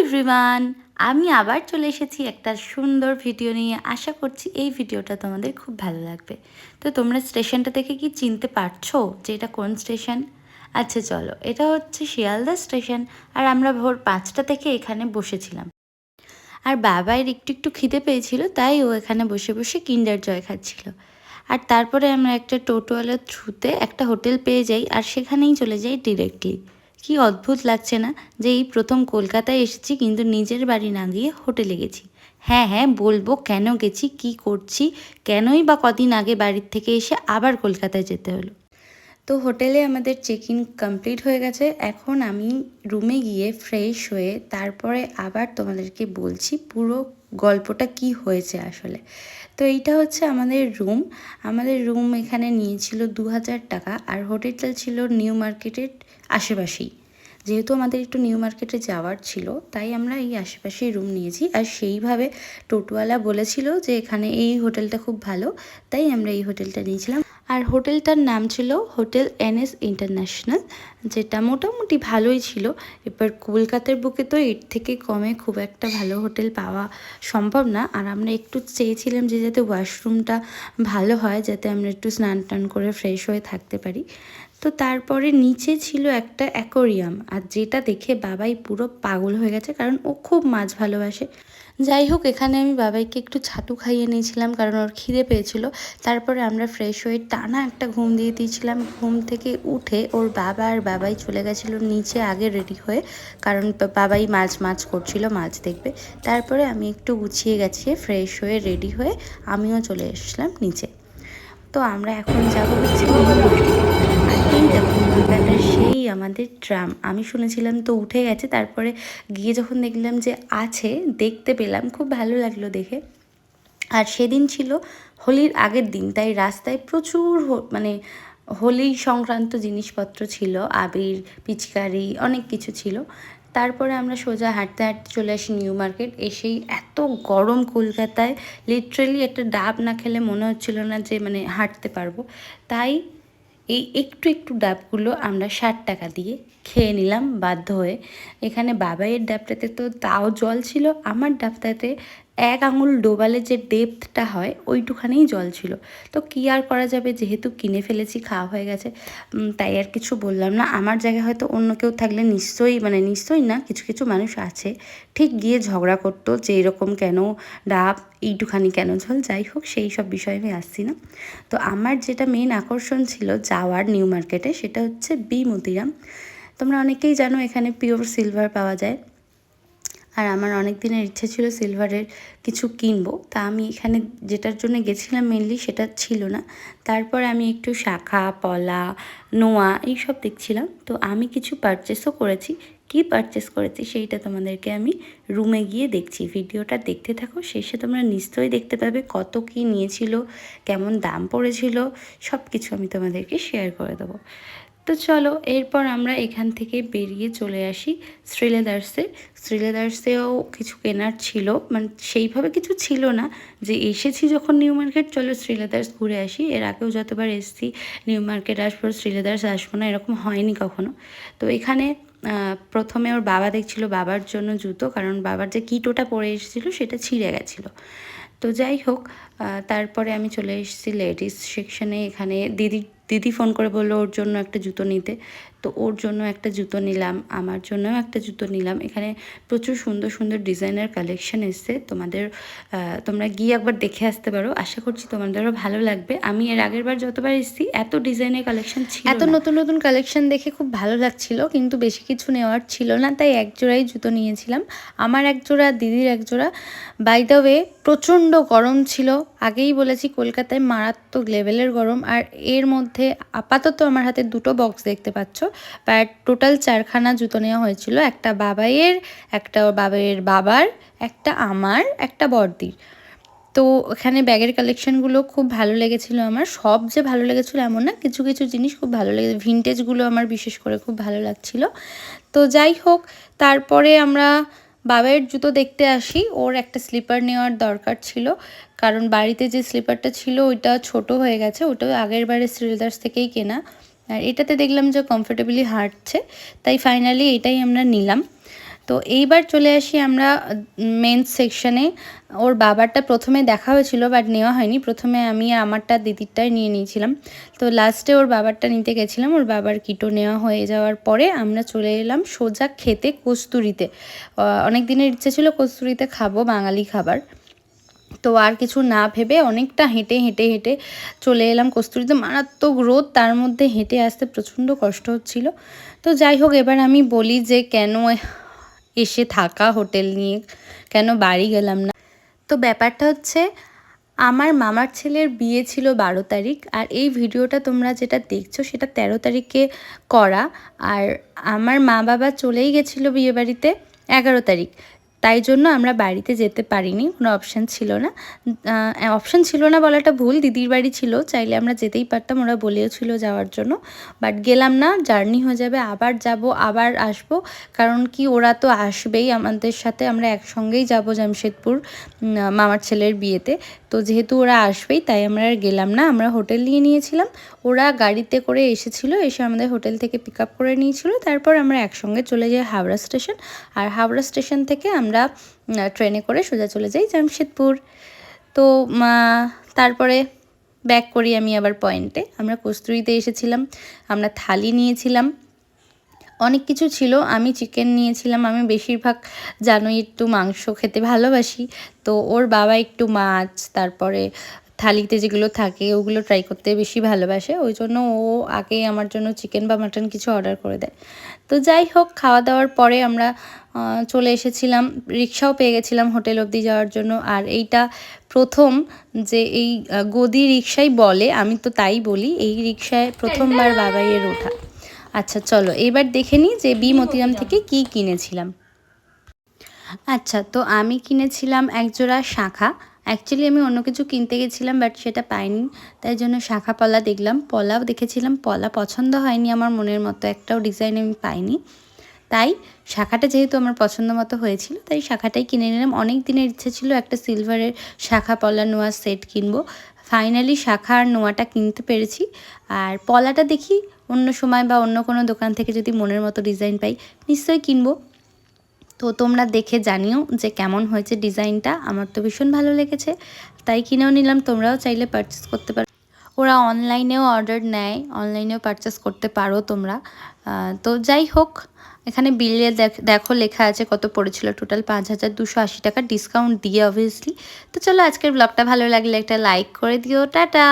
Everyone আমি আবার চলে এসেছি একটা সুন্দর ভিডিও নিয়ে। আশা করছি এই ভিডিওটা তোমাদের খুব ভালো লাগবে। তো তোমরা স্টেশনটা থেকে কি চিনতে পারছ যে এটা কোন স্টেশন আচ্ছা চলো। এটা হচ্ছে শিয়ালদা স্টেশন আর আমরা ভোর পাঁচটা থেকে এখানে বসেছিলাম। আর বাবার একটু একটু খিদে পেয়েছিল, তাই ও এখানে বসে বসে কিন্ডার জয় খাচ্ছিল। আর তারপরে আমরা একটা টোটোওয়ালার থ্রুতে একটা হোটেল পেয়ে যাই আর সেখানেই চলে যাই ডিরেক্টলি কি অদ্ভুত লাগছে না যে এই প্রথম কলকাতায় এসেছি কিন্তু নিজের বাড়ি না গিয়ে হোটেলে গেছি। হ্যাঁ হ্যাঁ বলব কেন গেছি, কি করছি, কেনই বা কদিন আগে বাড়ির থেকে এসে আবার কলকাতায় যেতে হলো। তো হোটেলে আমাদের চেক ইন কমপ্লিট হয়ে গেছে। এখন আমি রুমে গিয়ে ফ্রেশ হয়ে তারপরে আবার তোমাদেরকে বলছি পুরো গল্পটা কি হয়েছে আসলে। তো এইটা হচ্ছে আমাদের রুম আমাদের রুম এখানে নিয়েছিল দু হাজার টাকা আর হোটেলটা ছিল নিউ মার্কেটের আশেপাশেই। যেহেতু আমাদের একটু নিউ মার্কেটে যাওয়ার ছিল, তাই আমরা এই আশেপাশেই রুম নিয়েছি। আর সেইভাবে টোটোওয়ালা বলেছিল যে এখানে এই হোটেলটা খুব ভালো, তাই আমরা এই হোটেলটা নিয়েছিলাম। আর হোটেলটার নাম ছিল হোটেল এনএস ইন্টারন্যাশনাল, যেটা মোটামুটি ভালোই ছিল। এবার কলকাতার বুকে তো এর থেকে কমে খুব একটা ভালো হোটেল পাওয়া সম্ভব না। আর আমরা একটু চেয়েছিলাম যে যাতে ওয়াশরুমটা ভালো হয়, যাতে আমরা একটু স্নান টান করে ফ্রেশ হয়ে থাকতে পারি। তো তারপরে নিচে ছিল একটা অ্যাকোরিয়াম, আর যেটা দেখে বাবাই পুরো পাগল হয়ে গেছে, কারণ ও খুব মাছ ভালোবাসে। যাই হোক এখানে আমি বাবাইকে একটু ছাতু খাইয়ে নিয়েছিলাম কারণ ওর খিদে পেয়েছিল। তারপরে আমরা ফ্রেশ হয়ে টানা একটা ঘুম দিয়ে দিয়েছিলাম। ঘুম থেকে উঠে ওর বাবা আর বাবাই চলে গেছিল নিচে আগে রেডি হয়ে, কারণ বাবাই মাছ মাছ করছিল, মাছ দেখবে। তারপরে আমি একটু গুছিয়ে গেছি ফ্রেশ হয়ে রেডি হয়ে আমিও চলে এসেছিলাম নিচে। তো আমরা এখন যাব হচ্ছে কলকাতার সেই আমাদের ট্রাম। আমি শুনেছিলাম তো উঠে গেছে, তারপরে গিয়ে যখন দেখলাম যে আছে, দেখতে পেলাম, খুব ভালো লাগল দেখে। আর সেদিন ছিল হোলির আগের দিন, তাই রাস্তায় প্রচুর মানে হোলি সংক্রান্ত জিনিসপত্র ছিল, আবির, পিচকারি, অনেক কিছু ছিল। তারপরে আমরা সোজা হাঁটতে হাঁটতে চলে আসি নিউ মার্কেট, এসেই এত গরম কলকাতায় লিটারেলি একটা ডাব না খেলে মনে হচ্ছিল না যে মানে হাঁটতে পারব। তাই এই একটু একটু ডাবগুলো আমরা ষাট টাকা দিয়ে খেয়ে নিলাম বাধ্য হয়ে। এখানে বাবাইয়ের ডাবটাতে তো তাও জল ছিল, আমার ডাবটাতে এক আঙুল ডোবালে যে ডেপথটা হয়, ওইটুখানেই জল ছিল। তো কী আর করা যাবে? যেহেতু কিনে ফেলেছি, খাওয়া হয়ে গেছে তাই আর কিছু বললাম না। আমার জায়গায় হয়তো অন্য কেউ থাকলে নিশ্চয়ই মানে নিশ্চয়ই না, কিছু কিছু মানুষ আছে। ঠিক গিয়ে ঝগড়া করতো যে এরকম কেন ডাব, এইটুখানি কেন ঝোল? যাই হোক, সেই সব বিষয়ে আমি আসছি না। তো আমার যেটা মেন আকর্ষণ ছিল যাওয়ার নিউ মার্কেটে সেটা হচ্ছে বি মতিরাম তোমরা অনেকেই জানো এখানে পিওর সিলভার পাওয়া যায়। আর আমার অনেক দিনের ইচ্ছে ছিল সিলভারের কিছু কিনবো। তা আমি এখানে যেটার জন্য গেছিলাম মেনলি সেটা ছিল না। তারপর আমি একটু শাখা, পলা, নোয়া এইসব দেখছিলাম। তো আমি কিছু পারচেসও করেছি। কি পারচেস করেছি সেইটা তোমাদেরকে আমি রুমে গিয়ে দেখছি। ভিডিওটা দেখতে থাকো। শেষে তোমরা নিশ্চয়ই দেখতে পাবে কত কি নিয়েছিল, কেমন দাম পড়েছিল সব কিছু আমি তোমাদেরকে শেয়ার করে দেবো। তো চলো, এরপর আমরা এখান থেকে বেরিয়ে চলে আসি শ্রীলেদার্সে। শ্রীলেদার্সেও কিছু কেনার ছিল মানে সেইভাবে কিছু ছিল না যে এসেছি যখন নিউ মার্কেট, চলো শ্রীলেদার্স ঘুরে আসি। এর আগেও যতবার এসেছি, নিউ মার্কেট আসব, শ্রীলেদার্স আসব না, এরকম হয়নি কখনো। তো এখানে প্রথমে ওর বাবা দেখছিল বাবার জন্য জুতো, কারণ বাবার যে কিটোটা পরে এসেছিল সেটা ছিঁড়ে গেছিল। তো যাই হোক তারপরে আমি চলে এসেছি লেডিস সেকশনে। এখানে দিদি দিদি ফোন করে বলল ওর জন্য একটা জুতো নিতে। তো ওর জন্য একটা জুতো নিলাম আমার জন্যও একটা জুতো নিলাম। এখানে প্রচুর সুন্দর সুন্দর ডিজাইনের কালেকশন এসছে। তোমাদের তোমরা গিয়ে একবার দেখে আসতে পারো। আশা করছি তোমাদেরও ভালো লাগবে। আমি এর আগের বার যতবার এসেছি এত ডিজাইনের কালেকশন ছিল এত নতুন নতুন কালেকশন দেখে খুব ভালো লাগছিল কিন্তু বেশি কিছু নেওয়ার ছিল না তাই এক জোড়াই জুতো নিয়েছিলাম। আমার এক জোড়া দিদির এক জোড়া। বাই দ্য ওয়ে প্রচণ্ড গরম ছিল। আগেই বলেছি কলকাতায় মারাত্মক লেভেলের গরম আর এর মধ্যে আপাতত আমার হাতে দুটো বক্স দেখতে পাচ্ছ। বাট টোটাল চারখানা জুতো নেওয়া হয়েছিল। একটা বাবাইয়ের একটা বাবাইয়ের বাবার, একটা আমার, একটা বড়দির তো এখানে ব্যাগের কালেকশনগুলো খুব ভালো লেগেছিল আমার। সব যে ভালো লেগেছিল এমন না, কিছু কিছু জিনিস খুব ভালো লেগেছে। ভিনটেজগুলো আমার বিশেষ করে খুব ভালো লাগছিল। তো যাই হোক, তারপরে আমরা বাবার জুতো দেখতে আসি। ওর একটা স্লিপার নেওয়ার দরকার ছিল। কারণ বাড়িতে যে স্লিপারটা ছিল, ওইটা ছোট হয়ে গেছে। ওটা আগের বারে শ্রীলদার্স থেকেই কেনা। আর এটাতে দেখলাম যে কমফোর্টেবলি হাঁটছে। তাই ফাইনালি এটাই আমরা নিলাম। তো এইবার চলে আসি আমরা মেন সেকশনে ওর বাবারটা প্রথমে দেখা হয়েছিল বাট নেওয়া হয়নি। প্রথমে আমি আমারটা দিদিরটাই নিয়ে নিয়েছিলাম। তো লাস্টে ওর বাবারটা নিতে গেছিলাম। ওর বাবার কিটো নেওয়া হয়ে যাওয়ার পরে আমরা চলে এলাম সোজা খেতে কস্তুরিতে। অনেক দিনের ইচ্ছে ছিল কস্তুরিতে খাব, বাঙালি খাবার। তো আর কিছু না ভেবে অনেকটা হেঁটে হেঁটে হেঁটে চলে এলাম কস্তুরিতে। মারাত্মক রোদ, তার মধ্যে হেঁটে আসতে প্রচণ্ড কষ্ট হচ্ছিল। তো যাই হোক, এবার আমি বলি যে কেন এসে থাকা হোটেল নিয়ে কেন বাড়ি গেলাম না? তো ব্যাপারটা হচ্ছে, আমার মামার ছেলের বিয়ে ছিল বারো তারিখ আর এই ভিডিওটা তোমরা যেটা দেখছ সেটা তেরো তারিখে করা। আর আমার মা বাবা চলেই গেছিল বিয়েবাড়িতে এগারো তারিখ। তাই জন্য আমরা বাড়িতে যেতে পারিনি, কোনো অপশান ছিল না। অপশান ছিল না বলাটা ভুল, দিদির বাড়ি ছিল, চাইলে আমরা যেতেই পারতাম, ওরা বলেও ছিল যাওয়ার জন্য। বাট গেলাম না জার্নি হয়ে যাবে, আবার যাব, আবার আসব, কারণ কি ওরা তো আসবেই আমাদের সাথে, আমরা একসঙ্গেই যাব জামশেদপুর মামার ছেলের বিয়েতে। তো যেহেতু ওরা আসবেই, তাই আমরা আর গেলাম না, আমরা হোটেল নিয়ে নিয়েছিলাম। ওরা গাড়িতে করে এসেছিল, এসে আমাদের হোটেল থেকে পিক আপ করে নিয়েছিল, তারপর আমরা একসঙ্গে চলে যাই হাওড়া স্টেশন আর হাওড়া স্টেশন থেকে আমরা ট্রেনে করে সোজা চলে যাই জামশেদপুর। তো তারপরে ব্যাক করি আমি আবার পয়েন্টে আমরা কস্তুরিতে এসেছিলাম, আমরা থালি নিয়েছিলাম। অনেক কিছু ছিল, আমি চিকেন নিয়েছিলাম। আমি বেশিরভাগ জানোই একটু মাংস খেতে ভালোবাসি। তো ওর বাবা একটু মাছ, তারপরে থালিতে যেগুলো থাকে ওগুলো ট্রাই করতে বেশি ভালোবাসে। ওই জন্য ও আগে আমার জন্য চিকেন বা মাটন কিছু অর্ডার করে দেয়। তো যাই হোক খাওয়া দাওয়ার পরে আমরা চলে এসেছিলাম। রিক্সাও পেয়ে গেছিলাম হোটেল অবধি যাওয়ার জন্য। আর এইটা প্রথম যে এই গদি রিক্সাই বলে আমি তো তাই বলি এই রিক্সায় প্রথমবার বাবাইয়ের ওঠা। আচ্ছা চলো এবার দেখে নিই যে বি মতিরাম থেকে কি কিনেছিলাম। আচ্ছা তো আমি কিনেছিলাম একজোড়া শাখা। অ্যাকচুয়ালি আমি অন্য কিছু কিনতে গেছিলাম বাট সেটা পাইনি। তাই জন্য শাখা পলা দেখলাম। পলাও দেখেছিলাম। পলা পছন্দ হয়নি আমার মনের মতো। একটাও ডিজাইন আমি পাইনি। তাই শাখাটা যেহেতু আমার পছন্দ মতো হয়েছিল, তাই শাখাটাই কিনে নিলাম। অনেক দিনের ইচ্ছে ছিল একটা সিলভারের শাখা পলা নোয়া সেট কিনবো। ফাইনালি শাখা আর নোয়াটা কিনতে পেরেছি। আর পলাটা দেখি অন্য সময় বা অন্য কোনো দোকান থেকে যদি মনের মতো ডিজাইন পাই, নিশ্চয়ই কিনবো। তো তোমরা দেখে জানিও যে কেমন হয়েছে ডিজাইনটা। আমার তো ভীষণ ভালো লেগেছে। তাই কিনেও নিলাম, তোমরাও চাইলে পারচেস করতে পারো। ওরা অনলাইনেও অর্ডার নেয় অনলাইনেও পারচেস করতে পারো তোমরা। তো যাই হোক, এখানে বিলে দেখো লেখা আছে কত পড়েছিল। টোটাল পাঁচ হাজার দুশো আশি টাকা ডিসকাউন্ট দিয়ে অবভিয়াসলি তো চলো আজকের ব্লগটা ভালো লাগলে একটা লাইক করে দিও। টাটা!